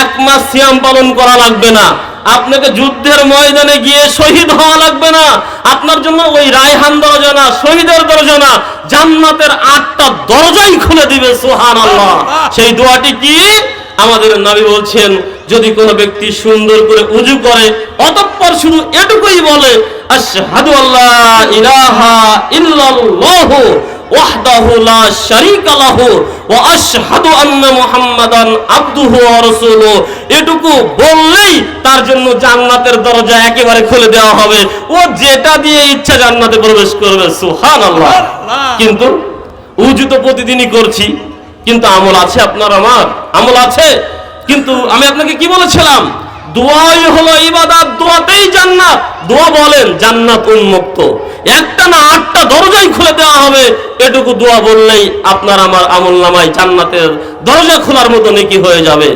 এক মাস সিয়াম পালন করা লাগবে না। আপনাকে যুদ্ধের ময়দানে গিয়ে শহীদ হওয়া লাগবে না। আপনার জন্য ওই রায়হান দরজা না, শহীদের দরজা না, জান্নাতের আটটা দরজাই খুলে দিবে সুহান আল্লাহ সেই দোয়াটি কি? আমাদের নবী বলছেন, যদি কোনো ব্যক্তি সুন্দর করে উজু করে, অতঃপর শুধু এটুকুই বলে আল্লাহ ইলাহা ইল্লাল্লাহু ওয়াহদাহু লা শারীকা লাহু ওয়া আশহাদু আন্না মুহাম্মাদান আবদুহু ওয়া রাসূলুহু এটুকু বললেই তার জন্য জান্নাতের দরজা একেবারে খুলে দেওয়া হবে। ও যেটা দিয়ে ইচ্ছা জান্নাতে প্রবেশ করবে সুবহানাল্লাহ। কিন্তু উজু তো প্রতিদিনই করছি কিন্তু আমল আছে আপনার আমার? আমল আছে। কিন্তু আমি আপনাকে কি বলেছিলাম? দোয়াই হলো ইবাদত দোয়াতেই জান্নাত। দোয়া বলেন জান্নাত উন্মুক্ত। একটা না আটটা দরজাই খুলে দেওয়া হবে। এটুকু দোয়া বললেই আপনার আমার আমল নামায় জান্নাতের দরজা খোলার মতো নেকি হয়ে যাবে।